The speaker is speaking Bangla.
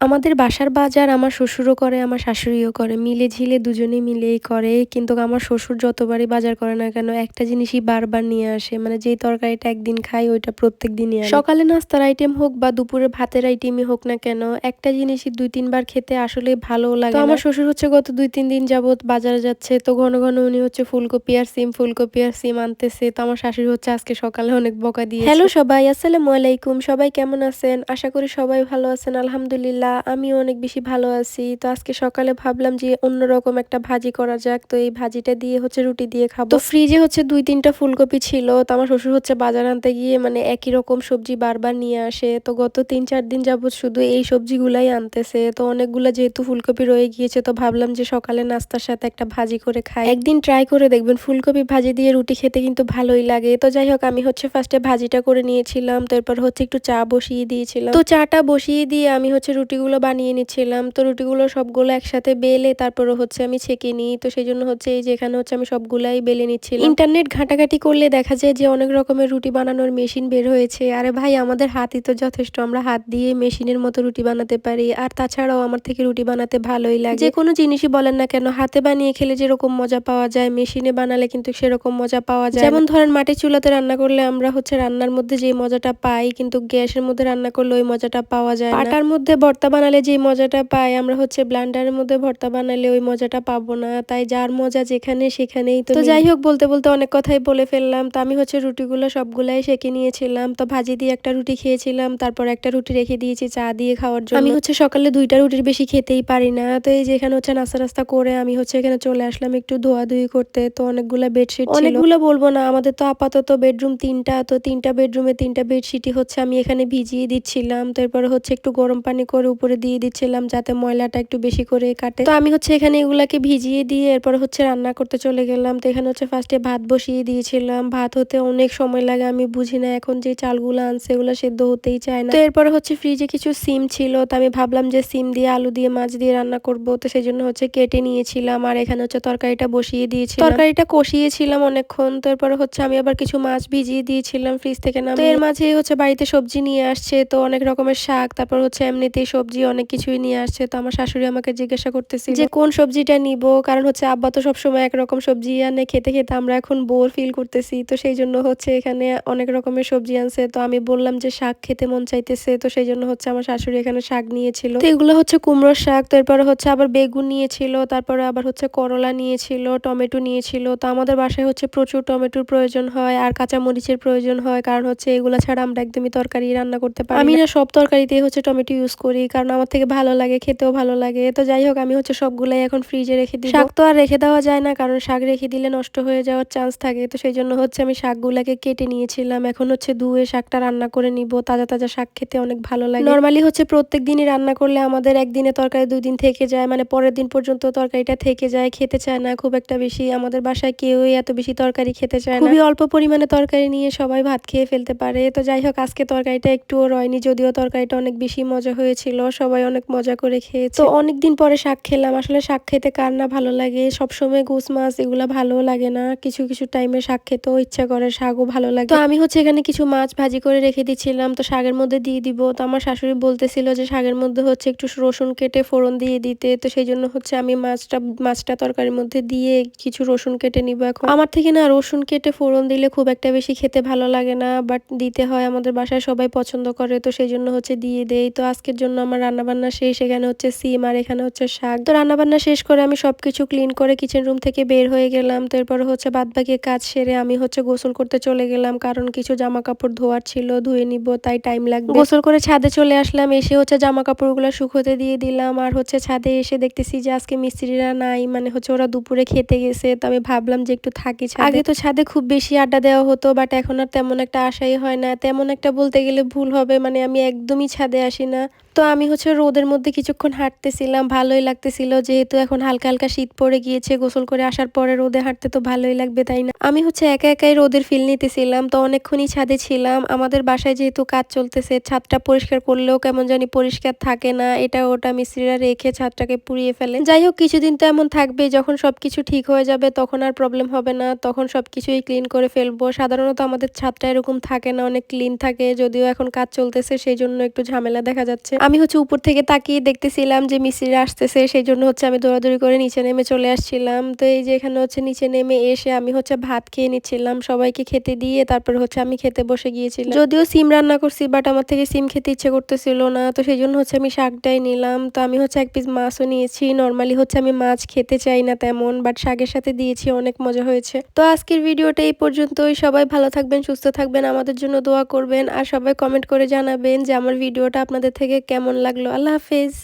আমাদের বাসার বাজার আমার শ্বশুরও করে আমার শাশুড়িও করে। মিলে ঝিলে দুজনে মিলেই করে কিন্তু আমার শ্বশুর যতবারই বাজার করে না কেন একটা জিনিসই বারবার নিয়ে আসে। মানে যেই তরকারিটা একদিন খাই ওইটা প্রত্যেক দিনই। সকালে নাস্তার আইটেম হোক বা দুপুরে ভাতের আইটেমই হোক না কেন একটা জিনিসই দুই তিনবার খেতে আসলে ভালো লাগে তো আমার শ্বশুর হচ্ছে গত দুই তিন দিন যাবত বাজারে যাচ্ছে তো ঘন ঘন উনি হচ্ছে ফুলকপি আর সিম ফুলকপি আর সিম আনতেছে। তো আমার শাশুড়ি হচ্ছে আজকে সকালে অনেক বকা দিয়ে হ্যালো সবাই আসসালামু আলাইকুম। সবাই কেমন আছেন? আশা করি সবাই ভালো আছেন আলহামদুলিল্লাহ। আমি অনেক বেশি ভালো আছি। তো আজকে সকালে ভাবলাম যে অন্যরকম একটা ভাজি করা যাক। তো এই ভাজিটা দিয়ে হচ্ছে রুটি দিয়ে খাব। তো ফ্রিজে হচ্ছে দুই তিনটা ফুলকপি ছিল। তো আমার শ্বশুর হচ্ছে বাজার আনতে গিয়ে মানে একই রকম সবজি বারবার নিয়ে আসে। তো গত তিন চার দিন যাবত শুধু এই সবজিগুলাই আনতেছে। তো অনেকগুলো যেহেতু ফুলকপি রয়ে গিয়েছে, তো ভাবলাম যে সকালে নাস্তার সাথে একটা ভাজি করে খাই। একদিন ট্রাই করে দেখবেন ফুলকপি ভাজি দিয়ে রুটি খেতে কিন্তু ভালোই লাগে। তো যাই হোক, আমি হচ্ছে ফার্স্টে ভাজিটা করে নিয়েছিলাম। তারপর হচ্ছে একটু চা বসিয়ে দিয়েছিলাম। তো চাটা বসিয়ে দিয়ে আমি হচ্ছে রুটিগুলো বানিয়ে নিচ্ছিলাম। তো রুটিগুলো সবগুলো একসাথে বেলে তারপরে হচ্ছে আমি ছেঁকে নিই। তো সেই জন্য হচ্ছে এই যে এখানে হচ্ছে আমি সবগুলাই বেলে নিচ্ছিলাম। ইন্টারনেট ঘাটাঘাটি করলে দেখা যায় যে অনেক রকমের রুটি বানানোর মেশিন বের হয়েছে। আরে ভাই, আমাদের হাতই তো যথেষ্ট। আমরা হাত দিয়ে মেশিনের মতো রুটি বানাতে পারি। আর তাছাড়াও আমার থেকে রুটি বানাতে ভালোই লাগে। যে কোনো জিনিসই বলেন না কেন, হাতে বানিয়ে খেলে যেরকম মজা পাওয়া যায়, মেশিনে বানালে কিন্তু সেরকম মজা পাওয়া যায়। যেমন ধরেন মাটির চুলাতে রান্না করলে আমরা হচ্ছে রান্নার মধ্যে যে মজাটা পাই, কিন্তু গ্যাসের মধ্যে রান্না করলে ওই মজাটা পাওয়া যায় না। পাটার মধ্যে ভর্তা বানালে যে মজাটা পাই আমরা হচ্ছে ব্লান্ডারের মধ্যে ভর্তা বানালে ওই মজাটা পাবো না। তাই যার মজা যেখানে সেখানেই তো যাই হোক বলতে বলতে অনেক কথাই বলে ফেললাম। তো আমি হচ্ছে রুটিগুলো সবগুলাই সেঁকে নিয়েছিলাম। তো ভাজি দিয়ে একটা রুটি খেয়েছিলাম তারপর একটা রুটি রেখে দিয়েছি চা দিয়ে খাওয়ার জন্য। আমি হচ্ছে সকালে দুইটা রুটির বেশি খেতেই পারি না। তো এই যেখানে হচ্ছে নাস্তা রাস্তা করে আমি হচ্ছে এখানে চলে আসলাম একটু ধোয়াধুয়ি করতে। তো অনেকগুলো বেডশিট অনেকগুলো বলব না আমাদের তো আপাতত বেডরুম তিনটা। তো তিনটা বেডরুমে তিনটা বেডশিটই হচ্ছে আমি এখানে ভিজিয়ে দিচ্ছিলাম। তারপরে হচ্ছে একটু গরম পানি করে উপরে দিয়ে দিচ্ছিলাম যাতে ময়লাটা একটু বেশি করে কাটে। তো আমি হচ্ছে এখানে এগুলাকে ভিজিয়ে দিয়ে এরপর হচ্ছে রান্না করতে চলে গেলাম। তো এখানে হচ্ছে ফার্স্টে ভাত বসিয়ে দিয়েছিলাম। ভাত হতে অনেক সময় লাগে, আমি বুঝি না এখন যে চালগুলো আনছে এগুলো সেদ্ধ হতেই চায় না। তো এরপর হচ্ছে ফ্রিজে কিছু সিম ছিল, তো আমি ভাবলাম যে সিম দিয়ে আলু দিয়ে মাছ দিয়ে রান্না করব। তো সেই জন্য হচ্ছে কেটে নিয়েছিলাম আর এখানে হচ্ছে তরকারিটা বসিয়ে দিয়েছি তরকারিটা কষিয়েছিলাম অনেকক্ষণ। তো এরপরে হচ্ছে আমি আবার কিছু মাছ ভিজিয়ে দিয়েছিলাম ফ্রিজ থেকে না তো এর মাঝে হচ্ছে বাড়িতে সবজি নিয়ে আসছে, তো অনেক রকমের শাক, তারপর হচ্ছে এমনিতেই সবজি অনেক কিছুই নিয়ে আসছে। তো আমার শাশুড়ি আমাকে জিজ্ঞাসা করতেছি যে কোন সবজিটা নিব? কারণ হচ্ছে আব্বা তো সবসময় একরকম সবজি আনে খেতে খেতে আমরা এখন বোর ফিল করতেছি। তো সেই জন্য হচ্ছে এখানে অনেক রকমের সবজি আনছে। তো আমি বললাম যে শাক খেতে মন চাইতেছে। তো সেই জন্য হচ্ছে আমার শাশুড়ি এখানে শাক নিয়েছিল। তো এগুলো হচ্ছে কুমড়োর শাক তো এরপরে হচ্ছে আবার বেগুন নিয়েছিল তারপরে আবার হচ্ছে করলা নিয়েছিল টমেটো নিয়েছিল। তো আমাদের বাসায় হচ্ছে প্রচুর টমেটোর প্রয়োজন হয় আর কাঁচা মরিচের প্রয়োজন হয়। কারণ হচ্ছে এগুলো ছাড়া আমরা একদমই তরকারি রান্না করতে পারি আমি না। সব তরকারিতেই হচ্ছে টমেটো ইউজ করি। কারণ আমার থেকে ভালো লাগে খেতেও ভালো লাগে। তো যাই হোক আমি হচ্ছে সবগুলাই এখন ফ্রিজে রেখে দিই শাক তো আর রেখে দেওয়া যায় না কারণ শাক রেখে দিলে নষ্ট হয়ে যাওয়ার চান্স থাকে। তো সেই জন্য হচ্ছে আমি শাকগুলাকে কেটে নিয়েছিলাম। এখন হচ্ছে ধুয়ে শাকটা রান্না করে নিব। তাজা তাজা শাক খেতে অনেক ভালো লাগে। নর্মালি হচ্ছে প্রত্যেক দিনই রান্না করলে আমাদের একদিনে তরকারি দুই দিন থেকে যায় মানে পরের দিন পর্যন্ত তরকারিটা থেকে যায় খেতে চায় না খুব একটা বেশি। আমাদের বাসায় কেউই এত বেশি তরকারি খেতে চায় না। খুবই অল্প পরিমাণে তরকারি নিয়ে সবাই ভাত খেয়ে ফেলতে পারে। তো যাই হোক আজকে তরকারিটা একটুও রয়নি যদিও তরকারিটা অনেক বেশি মজা হয়েছিল। সবাই অনেক মজা করে খেয়েছে। তো অনেকদিন পরে শাক খেলাম। আসলে শাক খেতে কার না ভালো লাগে? সবসময় গোস মাছ এগুলা ভালো লাগে না। কিছু কিছু টাইমে শাক খেতেও ইচ্ছা করে শাকও ভালো লাগে। তো আমি হচ্ছে এখানে কিছু মাছ ভাজি করে রেখে দিচ্ছিলাম তো শাকের মধ্যে দিয়ে দিব। তো আমার শাশুড়ি বলতেছিল যে শাকের মধ্যে হচ্ছে একটু রসুন কেটে ফোড়ন দিয়ে দিতে। তো সেই জন্য হচ্ছে আমি মাছটা মাছটা তরকারির মধ্যে দিয়ে কিছু রসুন কেটে নিব এখন। আমার থেকে না রসুন কেটে ফোড়ন দিলে খুব একটা বেশি খেতে ভালো লাগে না। বাট দিতে হয়। আমাদের বাসায় সবাই পছন্দ করে। তো সেই জন্য হচ্ছে দিয়ে দেই। তো আজকের জন্য আমার রান্না বান্না শেষ, এখানে হচ্ছে সিম আর এখানে হচ্ছে শাক। তো রান্না বান্না শেষ করে আমি সবকিছু ক্লিন করে কিচেন রুম থেকে বের হয়ে গেলাম। তো এরপর হচ্ছে বাদ বাকি কাজ সেরে আমি হচ্ছে গোসল করতে চলে গেলাম। কারণ কিছু জামা কাপড় ধোয়ার ছিল, ধুয়ে নিব, তাই টাইম লাগবে। গোসল করে ছাদে চলে আসলাম, এসে হচ্ছে জামা কাপড়গুলো শুকোতে দিয়ে দিলাম। আর হচ্ছে ছাদে এসে দেখতেছি যে আজকে মিস্ত্রিরা নাই মানে হচ্ছে ওরা দুপুরে খেতে গেছে। তো আমি ভাবলাম যে একটু থাকি আগে তো ছাদে খুব বেশি আড্ডা দেওয়া হতো বাট এখন আর তেমন একটা আশাই হয় না। তেমন একটা বলতে গেলে ভুল হবে মানে আমি একদমই ছাদে আসি না। তো আমি হচ্ছে রোদের মধ্যে কিছুক্ষণ হাঁটতেছিলাম, ভালোই লাগতেছিল। যেহেতু এখন হালকা হালকা শীত পড়ে গিয়েছে, গোসল করে আসার পরে রোদে হাঁটতে তো ভালোই লাগবে, তাই না? আমি হচ্ছে একা একাই রোদের ফিল নিতেছিলাম, তো অনেকক্ষণই ছাদে ছিলাম। আমাদের বাসায় যেহেতু কাজ চলতেছে, ছাদটা পরিষ্কার করলেও কেমন জানি পরিষ্কার থাকে না, এটা ওটা মিস্ত্রিরা রেখে ছাদটাকে পুড়িয়ে ফেলে। যাই হোক, কিছুদিন তো এমন থাকবে, যখন সবকিছু ঠিক হয়ে যাবে তখন আর প্রবলেম হবে না, তখন সবকিছুই ক্লিন করে ফেলব। সাধারণত আমাদের ছাদটা এরকম থাকে না, অনেক ক্লিন থাকে, যদিও এখন কাজ চলতেছে, সেই জন্য একটু ঝামেলা দেখা যাচ্ছে। আমি হচ্ছে উপর থেকে তাকিয়ে দেখতেছিলাম যে মিস্ত্রিরা আসতেছে, সেই জন্য হচ্ছে আমি দৌড়াদৌড়ি করে নিচে নেমে চলে আসছিলাম। তো এই যে এখানে হচ্ছে নিচে নেমে এসে আমি হচ্ছে ভাত খেয়ে নিচ্ছিলাম, সবাইকে খেতে দিয়ে তারপর হচ্ছে আমি খেতে বসে গিয়েছিলাম। যদিও সিম রান্না করছি বাট আমার থেকে সিম খেতে ইচ্ছে করতেছিল না, তো সেই জন্য হচ্ছে আমি শাকটাই নিলাম। তো আমি হচ্ছে এক পিস মাছও নিয়েছি নর্মালি হচ্ছে আমি মাছ খেতে চাই না তেমন বাট শাকের সাথে দিয়েছি, অনেক মজা হয়েছে। তো আজকের ভিডিওটা এই পর্যন্তই, সবাই ভালো থাকবেন, সুস্থ থাকবেন, আমাদের জন্য দোয়া করবেন, আর সবাই কমেন্ট করে জানাবেন যে আমার ভিডিওটা আপনাদের থেকে কেমন লাগল? আল্লাহ হাফেজ।